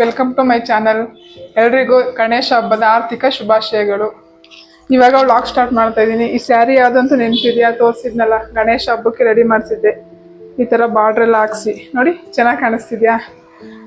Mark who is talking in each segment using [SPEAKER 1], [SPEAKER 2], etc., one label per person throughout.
[SPEAKER 1] Welcome to my channel ಎಲ್ರಿಗೂ ಗಣೇಶ ಹಬ್ಬದ ಆರ್ಥಿಕ ಶುಭಾಶಯಗಳು. ಇವಾಗ ವ್ಲಾಗ್ ಸ್ಟಾರ್ಟ್ ಮಾಡ್ತಾ ಇದ್ದೀನಿ. ಈ ಸ್ಯಾರಿ ಯಾವುದಂತೂ ನೆನ್ಪಿದ್ಯಾ? ತೋರಿಸಿದ್ನಲ್ಲ. ಗಣೇಶ ಹಬ್ಬಕ್ಕೆ ರೆಡಿ ಮಾಡಿಸಿದ್ದೆ. ಈ ಥರ ಬಾರ್ಡ್ರೆಲ್ಲ ಹಾಕ್ಸಿ. ನೋಡಿ, ಚೆನ್ನಾಗಿ ಕಾಣಿಸ್ತಿದ್ಯಾ?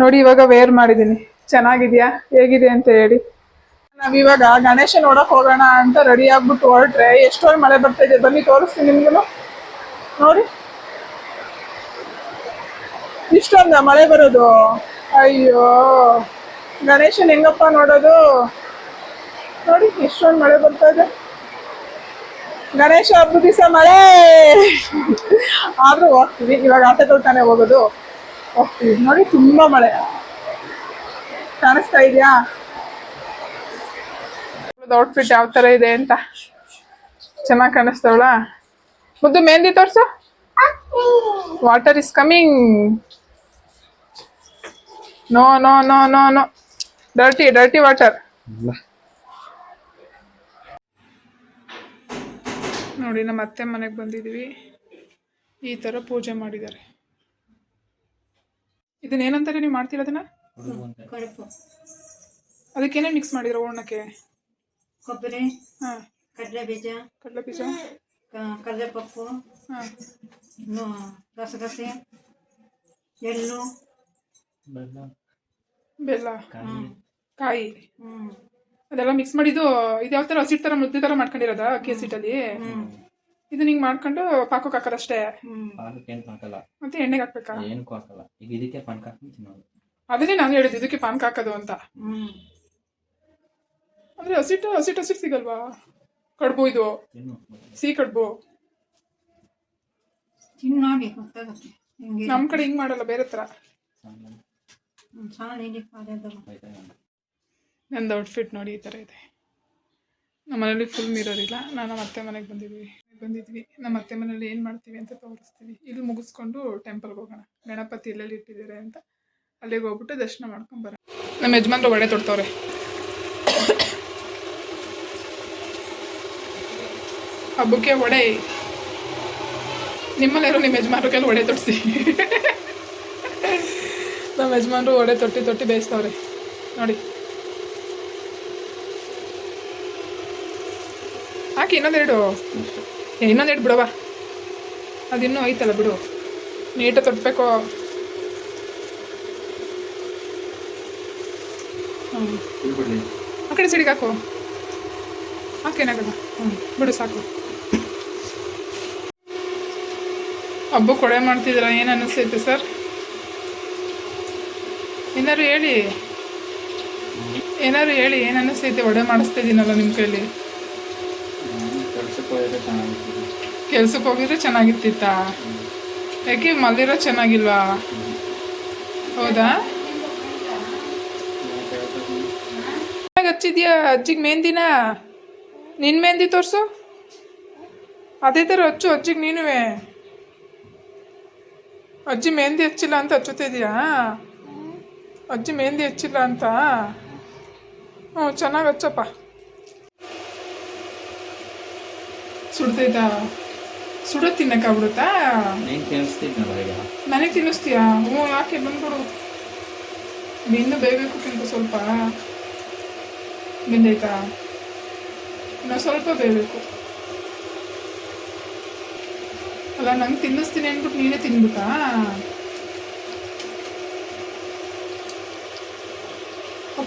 [SPEAKER 1] ನೋಡಿ, ಇವಾಗ ವೇರ್ ಮಾಡಿದ್ದೀನಿ. ಚೆನ್ನಾಗಿದ್ಯಾ? ಹೇಗಿದೆ ಅಂತ ಹೇಳಿ. ನಾವಿವಾಗ ಗಣೇಶ ನೋಡೋಕೆ ಹೋಗೋಣ ಅಂತ ರೆಡಿ ಆಗ್ಬಿಟ್ಟು ಹೊರಟ್ರೆ ಎಷ್ಟೊಂದು ಮಳೆ ಬರ್ತಾ ಇದೆ. ಬನ್ನಿ, ತೋರಿಸ್ತೀನಿ ನಿಮ್ಗೂ ನೋಡಿ. ಇಷ್ಟೊಂದ ಮಳೆ ಬರೋದು. ಅಯ್ಯೋ, ಗಣೇಶನ್ ಹೆಂಗಪ್ಪ ನೋಡೋದು? ನೋಡಿ, ಎಷ್ಟೊಂದು ಮಳೆ ಬರ್ತಾ ಇದೆ. ಗಣೇಶ ಹಬ್ಬದ ದಿವಸ ಮಳೆ! ಆದ್ರೂ ಹೋಗ್ತೀವಿ. ಇವಾಗ ಆಟ ತಾನೇ ಹೋಗೋದು. ಹೋಗ್ತೀವಿ. ನೋಡಿ, ತುಂಬಾ ಮಳೆ. ಕಾಣಿಸ್ತಾ ಇದೆಯಾ? ಔಟ್ಫಿಟ್ ಯಾವ ತರ ಇದೆ ಅಂತ. ಚೆನ್ನಾಗಿ ಕಾಣಿಸ್ತಾವಳ ಮುದ್ದು ಮೆಹಂದಿ ತೋರ್ಸು. Water is coming no no no no no dirty dirty water ನೋಡಿ ನಮ್ಮ ಅತ್ತೆ ಮನೆಗೆ ಬಂದಿದ್ದೀವಿ. ಈ ಥರ ಪೂಜೆ ಮಾಡಿದ್ದಾರೆ. ಇದನ್ನೇನಂತಾರೆ ನೀವು ಮಾಡ್ತೀರ
[SPEAKER 2] ಅದನ್ನ?
[SPEAKER 1] ಅದಕ್ಕೇನೇ ಮಿಕ್ಸ್ ಮಾಡಿದ್ರ ಹೂರ್ಣಕ್ಕೆ?
[SPEAKER 2] ಕೊಬ್ಬರಿ
[SPEAKER 1] ಹಾಂ.
[SPEAKER 2] ಕಡಲೆ ಬೀಜ
[SPEAKER 1] ಕಡಲೆ ಬೀಜ
[SPEAKER 2] ಕಡಲೆ ಕಡಲೆಪಪ್ಪು
[SPEAKER 1] ಹಾಂ.
[SPEAKER 2] ಇನ್ನು ಗಸಗಸೆ ಎಳ್ಳು
[SPEAKER 1] ಬೆಲ್ಲ.
[SPEAKER 2] ಹ್ಮ್.
[SPEAKER 1] ಕಾಯಿ.
[SPEAKER 2] ಹ್ಮ್.
[SPEAKER 1] ಅದೆಲ್ಲ ಮಿಕ್ಸ್ ಮಾಡಿದ್ದು ಇದು ಯಾವ ಥರ ಹಸಿಟ್ಟು ಥರ ಮುದ್ದೆ ಥರ ಮಾಡ್ಕೊಂಡಿರೋದ ಅಕ್ಕಿ
[SPEAKER 2] ಹಸಿಟ್ಟಲ್ಲಿ
[SPEAKER 1] ಇದನ್ನ ಹಿಂಗೆ ಮಾಡ್ಕೊಂಡು ಪಾಕಕ್ಕೆ ಹಾಕೋದಷ್ಟೇ?
[SPEAKER 2] ಅಷ್ಟೇ
[SPEAKER 3] ಪಾನಕ ಏನು ಹಾಕಲ್ಲ
[SPEAKER 1] ಮತ್ತೆ ಎಣ್ಣೆಗೆ ಹಾಕ್ಬೇಕಾ?
[SPEAKER 3] ಏನಕ್ಕೂ ಹಾಕಲ್ಲ ಈಗ ಇದಕ್ಕೆ ಪಾನಕ ಹಾಕಿ ತಿನ್ನೋದು.
[SPEAKER 1] ಅದನ್ನೇ ನಾನು ಹೇಳಿದ್ದು ಇದಕ್ಕೆ ಪಾನ್ಕ ಹಾಕೋದು ಅಂತ.
[SPEAKER 2] ಹ್ಮ್.
[SPEAKER 1] ಅಂದ್ರೆ ಹಸಿಟ್ಟು ಹಸಿಟ್ಟು ಹಸಿಟ್ಟು ಸಿಗಲ್ವಾ? ಕಡುಬು ಇದು. ಸಿಹಿ ಕಡುಬು.
[SPEAKER 2] ಗೊತ್ತಾಗುತ್ತೆ.
[SPEAKER 1] ನಮ್ಮ ಕಡೆ ಹಿಂಗ್ ಮಾಡಲ್ಲ ಬೇರೆ ಥರ ನಂದು ಔಟ್ಫಿಟ್ ನೋಡಿ ಈ ಥರ ಇದೆ. ನಮ್ಮ ಮನೇಲಿ ಫುಲ್ ಮಿರರ್ ಇಲ್ಲ. ನಾನು ನಮ್ಮ ಅತ್ತೆ ಮನೆಗೆ ಬಂದಿದ್ವಿ. ಬಂದಿದ್ವಿ. ನಮ್ಮ ಅತ್ತೆ ಮನೇಲಿ ಏನು ಮಾಡ್ತೀವಿ ಅಂತ ತೋರಿಸ್ತೀವಿ. ಇಲ್ಲಿ ಮುಗಿಸ್ಕೊಂಡು ಟೆಂಪಲ್ಗೆ ಹೋಗೋಣ. ಗಣಪತಿ ಎಲ್ಲೆಲ್ಲಿ ಇಟ್ಟಿದ್ದಾರೆ ಅಂತ ಅಲ್ಲಿಗೆ ಹೋಗ್ಬಿಟ್ಟು ದರ್ಶನ ಮಾಡ್ಕೊಂಬರ ನಮ್ಮ ಯಜಮಾನ್ರು ಒಡೆ ತೊಡ್ತವ್ರೆ ಹಬ್ಬಕ್ಕೆ ಒಡೆ. ನಿಮ್ಮಲ್ಲಿರೋ ನಿಮ್ಮ ಯಜಮಾನ್ರು ಕೈಲಿ ಒಡೆ ತೊಡ್ಸಿ. ನಮ್ಮ ಯಜಮಾನ್ರು ಒಡೆ ತೊಟ್ಟಿ ತೊಟ್ಟಿ ಬೇಯಿಸ್ತವ್ರೆ. ನೋಡಿ. ಹಾಕಿ ಇನ್ನೊಂದೆರಡು. ಏ, ಇನ್ನೊಂದೆರಡು ಬಿಡವಾ ಅದಿನ್ನೂ ಐತಲ್ಲ ಬಿಡು. ನೀಟಾಗಿ
[SPEAKER 3] ತೊಟ್ಟಬೇಕು
[SPEAKER 1] ಆ ಕಡೆ ಸಿಡಿಗೆ ಹಾಕು. ಹಾಕೇನಾಗಲ್ಲ ಹ್ಞೂ ಬಿಡು ಸಾಕು. ಹಬ್ಬ ಕೊಡೆ ಮಾಡ್ತಿದ್ದೀರಾ? ಏನು ಅನ್ನಿಸ್ತೈತೆ ಸರ್? ಏನಾದ್ರು ಹೇಳಿ. ಏನಾದ್ರು ಹೇಳಿ ಏನು ಅನ್ನಿಸ್ತೈತೆ ಒಡೆ ಮಾಡಿಸ್ತಾ ಇದ್ದೀನಲ್ಲ ನಿಮ್ಮ ಕೈಲಿ.
[SPEAKER 3] ಕೆಲ್ಸಕ್ಕೆ
[SPEAKER 1] ಹೋಗಿದ್ರೆ ಚೆನ್ನಾಗಿರ್ತಿತ್ತಾ. ಯಾಕೆ ಮಲ್ಲಿರೋ ಚೆನ್ನಾಗಿಲ್ವಾ? ಹೌದಾ? ಹಚ್ಚಿದ್ಯಾ ಅಜ್ಜಿಗೆ ಮೆಹಂದಿನ? ನಿನ್ನ ಮೆಹಂದಿ ತೋರಿಸು. ಅದೇ ಥರ ಹಚ್ಚು ಅಜ್ಜಿಗೆ ನೀನುವೆ. ಅಜ್ಜಿ ಮೆಹಂದಿ ಹಚ್ಚಿಲ್ಲ ಅಂತ ಹಚ್ಚುತ್ತಿದ್ಯಾ ಅಜ್ಜಿ ಮೆಹಂದಿ ಹಚ್ಚಿಲ್ಲ ಅಂತ? ಹ್ಞೂ ಚೆನ್ನಾಗಿ ಹಚ್ಚಪ್ಪ. ಸುಡ್ತೈತಾ ಸುಡ ತಿನ್ನಕ್ಕಾಗ್ಬಿಡುತ್ತಾ
[SPEAKER 3] ನೀನು
[SPEAKER 1] ನನಗೆ ತಿನ್ನಿಸ್ತೀಯಾ? ಹ್ಞೂ ಯಾಕೆ ಬಂದ್ಬಿಡು. ಇನ್ನು ಬೇಯಬೇಕು ತಿಂತ ಸ್ವಲ್ಪ. ಬೆಂದಾಯ್ತಾ ಇನ್ನು ಸ್ವಲ್ಪ ಬೇಯಬೇಕು ಅಲ್ಲ ನಂಗೆ ತಿನ್ನಿಸ್ತೀನಿ ಅಂದ್ಬಿಟ್ಟು ನೀನೇ ತಿನ್ಬಿಟ್ಟಾ?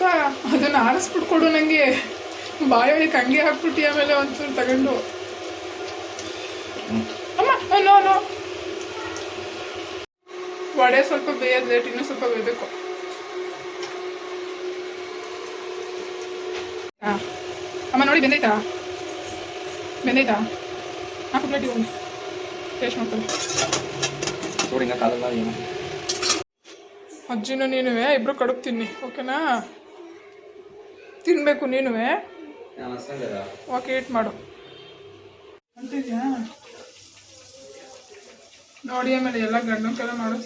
[SPEAKER 1] ಅಪ್ಪ ಅದನ್ನು ಆರಿಸ್ಬಿಟ್ಟು ಕೊಡು ನನಗೆ ಬಾಯೊಳಗೆ ಹಂಗೆ ಹಾಕ್ಬಿಟ್ಟು ಆಮೇಲೆ ಒಂಚೂರು ತಗೊಂಡು. ಅಮ್ಮ ನೋ ನೋ. ವಡೆ ಸ್ವಲ್ಪ ಬೇಯೋದು ಲೇಟ್ ಇನ್ನೂ ಸ್ವಲ್ಪ ಬೇಯಬೇಕು ಹಾಂ. ಅಮ್ಮ ನೋಡಿ ಬೆಂದೈತಾ? ಬೆಂದೈತಾ? ಹಾಕು ಪ್ಲೇಟಿಗೆ ಇವನು. ಟೇಸ್ಟ್
[SPEAKER 3] ಏನು?
[SPEAKER 1] ಅಜ್ಜಿನೂ ನೀನು ಇಬ್ಬರು ಕಡುಕ್ತೀನಿ ಓಕೆನಾ? ತಿನ್ನಬೇಕು
[SPEAKER 3] ನೀನು
[SPEAKER 1] ಓಕೆ ಇಟ್ ಮಾಡು. ಅಂತಿದ್ಯಾ? ನೋಡಿ ಆಮೇಲೆ ಎಲ್ಲ ಗಂಡನ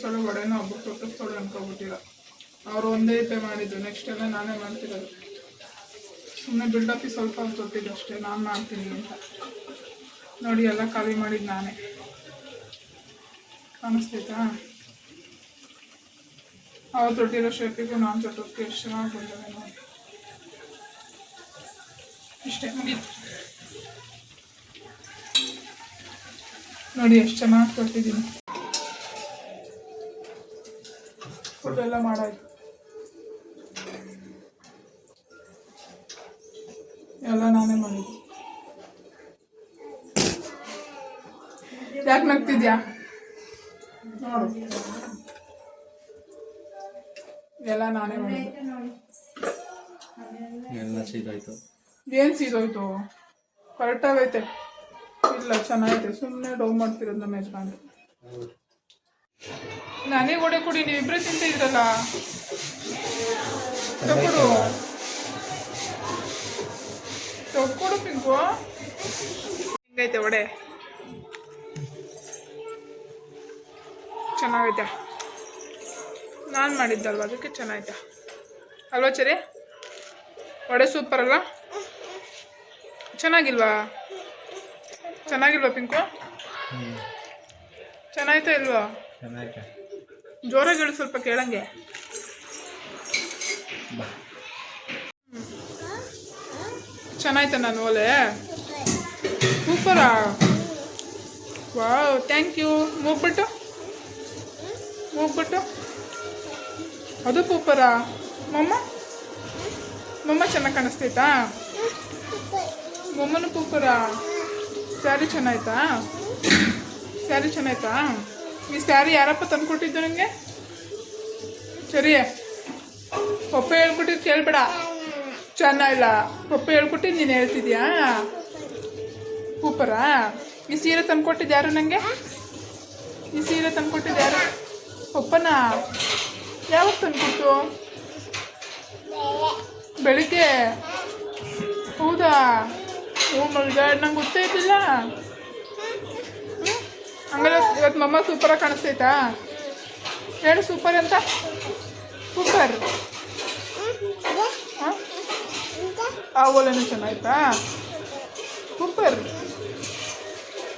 [SPEAKER 1] ಸೊಳ್ಳೆ ಒಡೆನೂ ಹಬ್ಬಕ್ಕೆ ತೊಟ್ಟಿಸ್ತಾಳೆ ಅನ್ಕೊಬಿಟ್ಟಿಲ್ಲ ಅವ್ರು ಒಂದೇ ಪೇ ಮಾಡಿದ್ದು. ನೆಕ್ಸ್ಟ್ ಎಲ್ಲ ನಾನೇ ಮಾಡ್ತಿರೋದು. ಸುಮ್ಮನೆ ಬಿಲ್ಡಪ್ಪಿ ಸ್ವಲ್ಪ ತೊಟ್ಟಿದ್ದು ಅಷ್ಟೇ. ನಾನು ಮಾಡ್ತೀನಿ ಅಂತ. ನೋಡಿ ಎಲ್ಲ ಖಾಲಿ ಮಾಡಿದ್ದು ನಾನೇ. ಕಾಣಿಸ್ತೈತಾ ಅವ್ರು ತೊಟ್ಟಿರೋ ಶೇಪಿಗೂ ನಾನು ತೊಟ್ಟೋದಕ್ಕೆ ಎಷ್ಟು ಚೆನ್ನಾಗಿ ಬಂದಿದೆ ನೋಡಿ ನೋಡಿ ಎಷ್ಟು ಚೆನ್ನಾಗಿ ತೊಟ್ಟಿದ್ದೀನಿ ಫುಡ್ ಎಲ್ಲ ಮಾಡಾಯ್ತು ಎಲ್ಲ ನಾನೇ ಮಾಡಿದ್ದು ಯಾಕೆ ನಗ್ತಿದ್ಯಾ ನೋಡು ಎಲ್ಲ ನಾನೇ ಮಾಡಿದ್ದು
[SPEAKER 3] ಎಲ್ಲ ಸೀದಾಯ್ತು
[SPEAKER 1] ಏನು ಸೀದೋಯ್ತು ಕರೆಕ್ಟಾಗೈತೆ ಇಲ್ಲ, ಚೆನ್ನಾಗೈತೆ. ಸುಮ್ಮನೆ ಡೌ ಮಾಡ್ತಿರೋದು ನಮ್ಮ ಯಜಮಾನ್ರು. ನಾನೇ ಒಡೆ ಕೊಡಿ ನೀವಿಬ್ಬರೇ ತಿಂತಿದ್ರಲ್ಲ ತಗೊಡು ತಗೊಡು ಪಿಂಕು ಹಿಂಗೈತೆ ಒಡೆ ಚೆನ್ನಾಗೈತೆ. ನಾನು ಮಾಡಿದ್ದಲ್ವ? ಅದಕ್ಕೆ ಚೆನ್ನಾಗೈತೆ. ಅಲ್ವಾ ಚರಿ ವಡೆ ಸೂಪರ್ ಅಲ್ಲ ಚೆನ್ನಾಗಿಲ್ವಾ? ಚೆನ್ನಾಗಿಲ್ವಾ ಪಿಂಕು? ಚೆನ್ನಾಯ್ತಾ ಇಲ್ವಾ? ಜೋರಾಗಿ ಹೇಳು ಸ್ವಲ್ಪ ಕೇಳಂಗೆ. ಚೆನ್ನಾಯ್ತಾ ನಾನು ಓಲೆ ಸೂಪರಾ? ವಾವ್ ಥ್ಯಾಂಕ್ ಯು ಮೂಗ್ಬಿಟ್ಟು? ಮೂಗ್ಬಿಟ್ಟು? ಅದು ಪೂಪರಾ ಮಮ್ಮ? ಮಮ್ಮ ಚೆನ್ನಾಗಿ ಕಾಣಿಸ್ತೈತಾ ಮೊಮ್ಮನ ಪೂಪರ ಸ್ಯಾರಿ ಚೆನ್ನಾಯ್ತಾ? ಸ್ಯಾರಿ ಚೆನ್ನಾಯ್ತಾ? ಈ ಸ್ಯಾರಿ ಯಾರಪ್ಪ ತಂದ್ಕೊಟ್ಟಿದ್ದು ನನಗೆ ಸರಿ. ಪಪ್ಪ ಹೇಳ್ಕೊಟ್ಟಿದ್ದು ಕೇಳ್ಬೇಡ. ಚೆನ್ನಾಗಿಲ್ಲ ಪಪ್ಪ ಹೇಳ್ಕೊಟ್ಟಿದ್ದು ನೀನು ಹೇಳ್ತಿದ್ಯಾ? ಕೂಪರ ಈ ಸೀರೆ ತಂದ್ಕೊಟ್ಟಿದ್ದು ಯಾರು ನನಗೆ ಈ ಸೀರೆ ತಂದ್ಕೊಟ್ಟಿದ್ದು ಯಾರು? ಪಪ್ಪನ? ಯಾವಾಗ ತಂದ್ಕೊಟ್ಟು ಬೆಳಿಗ್ಗೆ? ಹೌದಾ? ಓ ಮಲ್ಗಾಡ್ ನಂಗೆ ಗೊತ್ತೇ ಇರಲಿಲ್ಲ? ಹಂಗಾರೆ ಇವತ್ತು ಮಮ್ಮ ಸೂಪರಾಗಿ ಕಾಣಿಸ್ತೈತಾ ಹೇಳು ಸೂಪರ್ ಅಂತ ಸೂಪರ್ ಆ ಓಲೆನೂ ಚೆನ್ನಾಯ್ತಾ ಸೂಪರ್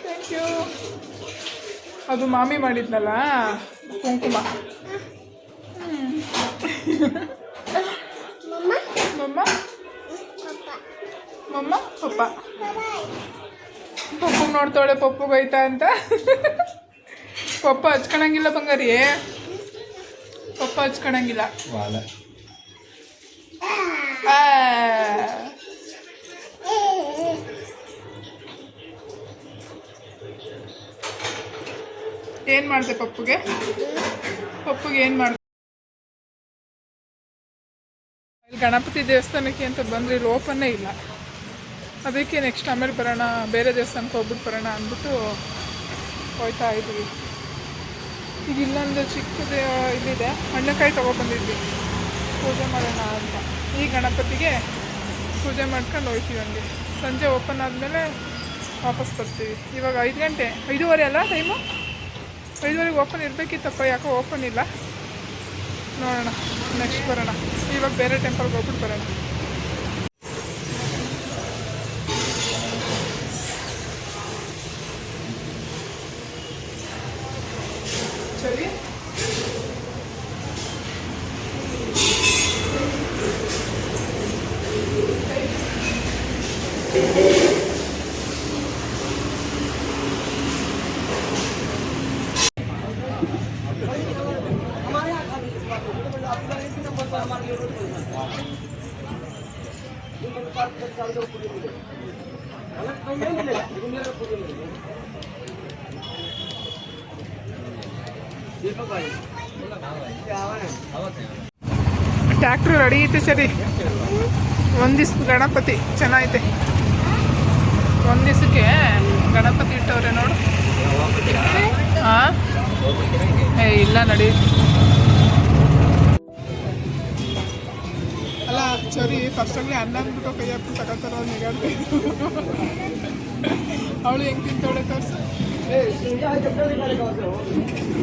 [SPEAKER 1] ಥ್ಯಾಂಕ್ ಯು ಅದು ಮಾಮಿ ಮಾಡಿದ್ನಲ್ಲ ಕುಂಕುಮ. ಮಮ್ಮ ಮಮ್ಮ ಪಪ್ಪ. ಪಪ್ಪು ನೋಡ್ತಾಳೆ ಪಪ್ಪುಗೈತಾ ಅಂತ. ಪಪ್ಪ ಹಚ್ಕೊಳಂಗಿಲ್ಲ ಬಂಗಾರಿ. ಪಪ್ಪ ಹಚ್ಕೊಳಂಗಿಲ್ಲ. ಏನ್ ಮಾಡ್ದೆ ಪಪ್ಪುಗೆ? ಪಪ್ಪುಗೆ ಏನ್ ಮಾಡ್ದೆ? ಗಣಪತಿ ದೇವಸ್ಥಾನಕ್ಕೆ ಅಂತ ಬಂದ್ರೆ ಇಲ್ಲಿ ಓಪನ್ನೇ ಇಲ್ಲ. ಅದಕ್ಕೆ ನೆಕ್ಸ್ಟ್ ಆಮೇಲೆ ಬರೋಣ, ಬೇರೆ ದೇವಸ್ಥಾನಕ್ಕೆ ಹೋಗ್ಬಿಟ್ಟು ಬರೋಣ ಅಂದ್ಬಿಟ್ಟು ಹೋಯ್ತಾ ಇದ್ವಿ. ಈಗ ಇಲ್ಲೊಂದು ಚಿಕ್ಕದು ಇದಿದೆ ಹಣ್ಣುಕಾಯಿ ತೊಗೊಬಂದಿದ್ವಿ. ಪೂಜೆ ಮಾಡೋಣ ಅಂತ. ಈ ಗಣಪತಿಗೆ ಪೂಜೆ ಮಾಡ್ಕೊಂಡು ಹೋಗ್ತೀವಿ ಹಂಗೆ. ಸಂಜೆ ಓಪನ್ ಆದಮೇಲೆ ವಾಪಸ್ ಬರ್ತೀವಿ. ಇವಾಗ ಐದು ಗಂಟೆ, ಐದೂವರೆ ಅಲ್ಲ ಟೈಮು ಐದುವರೆಗೆ ಓಪನ್ ಇರಬೇಕಿತ್ತಪ್ಪ, ಯಾಕೋ ಓಪನ್ ಇಲ್ಲ. ನೋಡೋಣ ನೆಕ್ಸ್ಟ್ ಬರೋಣ. ಇವಾಗ ಬೇರೆ ಟೆಂಪಲ್ಗೆ ಹೋಗ್ಬಿಟ್ಟು ಬರೋಣ ಸರಿ ಟ್ಯಾಕ್ಟ್ರ್ ರೆಡಿ ಐತೆ ಸರಿ. ಒಂದು ಗಣಪತಿ, ಚೆನ್ನಾಗೈತೆ. ಒಂದಿಸಕ್ಕೆ ಗಣಪತಿ ಇಟ್ಟವ್ರೆ ನೋಡು. ಹಾಂ ಏ, ಇಲ್ಲ ನಡಿ. ಅಲ್ಲ, ಸರಿ ಫಸ್ಟಲ್ಲಿ ಅನ್ನ ಅಂದ್ಬಿಟ್ಟು ಕೈ ಹಾಕ್ಬಿಟ್ಟು ತಗೋತಾರ ನಿಗಾಡ್ಬೇಕು ಅವಳು ಹೆಂಗೆ ತಿಂತವಳೆ ತೋರ್ಸು.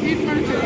[SPEAKER 1] ಹೀಟ್ ಮಾಡ್ತೀವಿ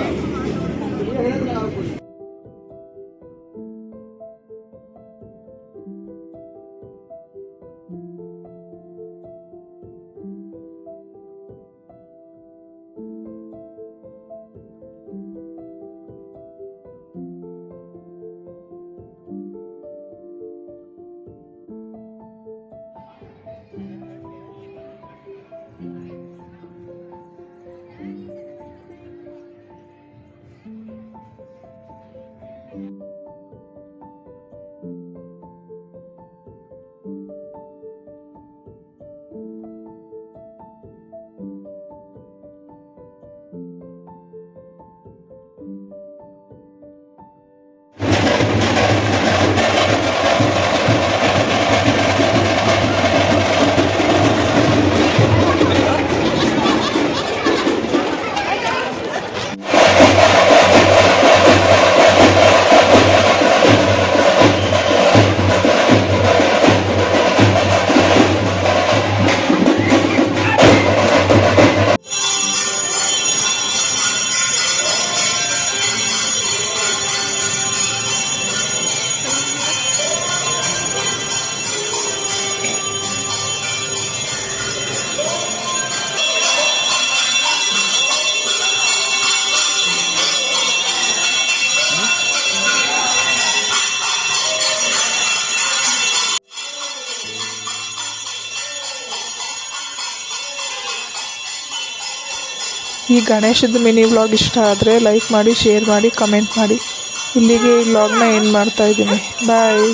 [SPEAKER 1] ಈ ಗಣೇಶದ ಮಿನಿ ವ್ಲಾಗ್ ಇಷ್ಟ ಆದರೆ ಲೈಕ್ ಮಾಡಿ ಶೇರ್ ಮಾಡಿ ಕಮೆಂಟ್ ಮಾಡಿ. ಇಲ್ಲಿಗೆ ಈ ವ್ಲಾಗ್ನ ಏನು ಮಾಡ್ತಾ ಇದ್ದೀನಿ. ಬಾಯ್